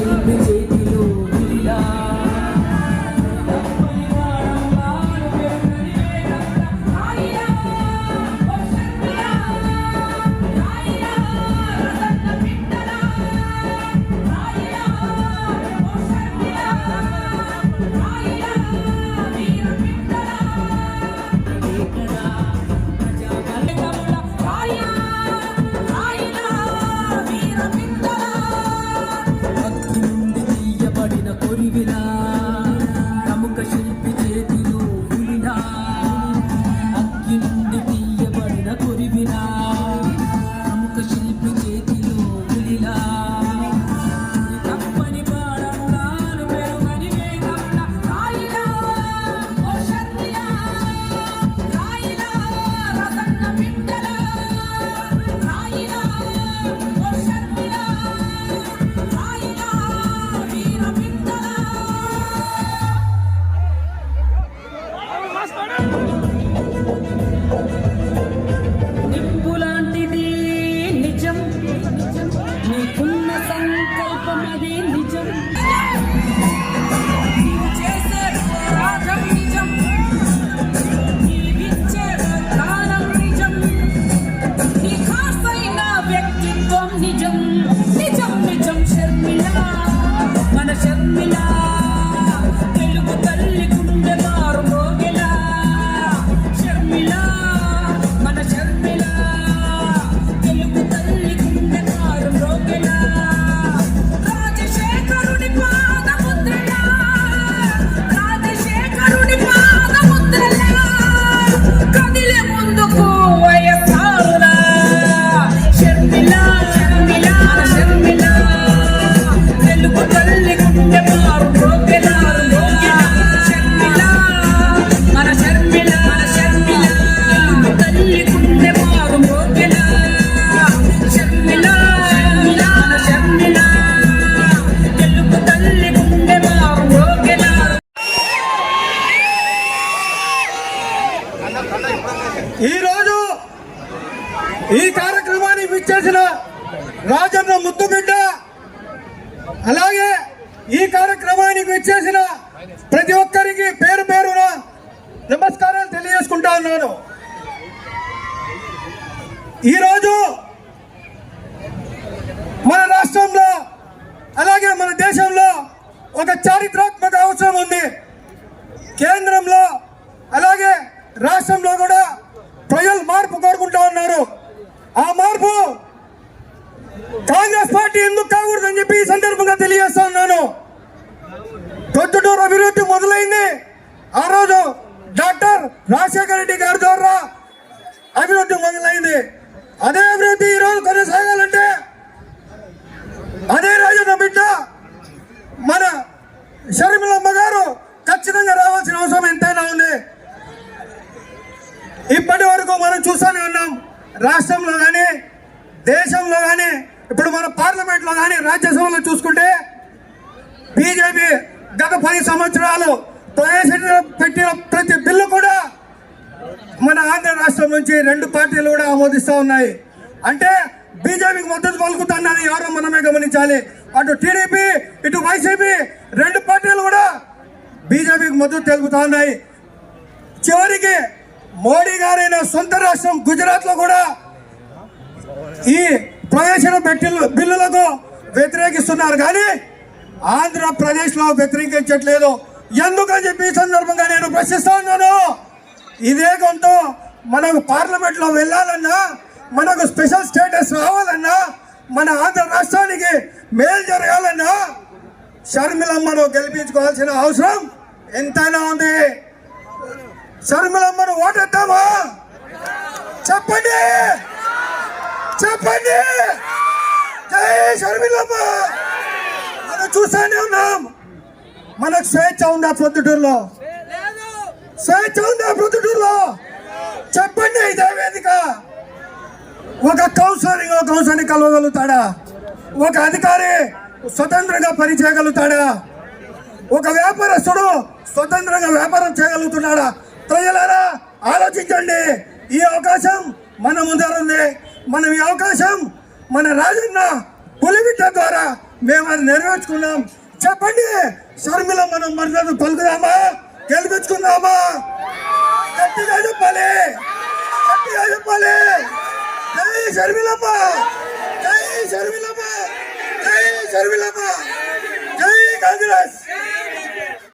Sempre నీకున్న సంకల్పం అదే నిజం. ఈరోజు ఈ కార్యక్రమాన్ని విచ్చేసిన రాజన్న ముద్దుబిడ్డ అలాగే ఈ కార్యక్రమానికి విచ్చేసిన పార్టీ ఎందుకు కాకూడదని చెప్పి ఈ సందర్భంగా తెలియజేస్తా ఉన్నాను. ప్రొద్దుటూరు అభివృద్ధి మొదలైంది. ఆ రోజు డాక్టర్ రాజశేఖర రెడ్డి గారి ద్వారా అభివృద్ధి మొదలైంది. అదే అభివృద్ధి ఈ రోజు కొనసాగాలంటే అదే రాజన్న బిడ్డ మన షర్మిలమ్మ గారు ఖచ్చితంగా రావాల్సిన అవసరం ఎంతైనా ఉంది. ఇప్పటి వరకు మనం చూస్తూనే ఉన్నాం. రాష్ట్రంలో కానీ దేశంలో కానీ ఇప్పుడు మన పార్లమెంట్లో కానీ రాజ్యసభలో చూసుకుంటే బీజేపీ గత పది సంవత్సరాలు పెట్టిన ప్రతి బిల్లు కూడా మన ఆంధ్ర రాష్ట్రం నుంచి రెండు పార్టీలు కూడా ఆమోదిస్తూ ఉన్నాయి. అంటే బీజేపీకి మద్దతు పలుకుతున్నది ఎవరో మనమే గమనించాలి. అటు టీడీపీ ఇటు వైసీపీ రెండు పార్టీలు కూడా బీజేపీకి మద్దతు తెలుపుతా ఉన్నాయి. చివరికి మోడీ గారైన సొంత రాష్ట్రం గుజరాత్లో కూడా ఈ ప్రవేశన పెట్టిల్లు బిల్లులకు వ్యతిరేకిస్తున్నారు. కానీ ఆంధ్రప్రదేశ్లో వ్యతిరేకించట్లేదు. ఎందుకని చెప్పి ఈ సందర్భంగా నేను ప్రశ్నిస్తా ఉన్నాను? ఇదే కొంత మనకు పార్లమెంట్లో వెళ్ళాలన్నా మనకు స్పెషల్ స్టేటస్ రావాలన్నా మన ఆంధ్ర రాష్ట్రానికి మేలు జరగాలన్నా షర్మిలమ్మను గెలిపించుకోవాల్సిన అవసరం ఎంతైనా ఉంది. షర్మిలమ్మను ఓటెత్తామా? చెప్పండి! చెప్పండి. జై షర్మిలమ్మ మనం చూస్తానే ఉన్నాం. మనకు స్వేచ్ఛ ఉందా ప్రొద్దుటూరులో? స్వేచ్ఛ ఉందా ప్రొద్దుటూరులో? చెప్పండి ఇదే వేదిక. ఒక కౌన్సిలర్ ఇంకో కౌన్సిలర్ని కలవగలుగుతాడా? ఒక అధికారి స్వతంత్రంగా పని చేయగలుగుతాడా ఒక వ్యాపారస్తుడు స్వతంత్రంగా వ్యాపారం చేయగలుగుతున్నాడా? ప్రజలారా ఆలోచించండి. ఈ అవకాశం మన ముందర ఉంది మనం ఈ అవకాశం మన రాజన్న పులిబిడ్డ ద్వారా మేము అది నెరవేర్చుకున్నాం. చెప్పండి షర్మిల మనం మద్దతు పలుకుదామా? గెలిపించుకుందామా? గట్టిగా చెప్పాలి. గట్టిగా చెప్పాలి. జై షర్మిలమ్మ! జై షర్మిలమ్మ! జై షర్మిలమ్మ! జై కాంగ్రెస్!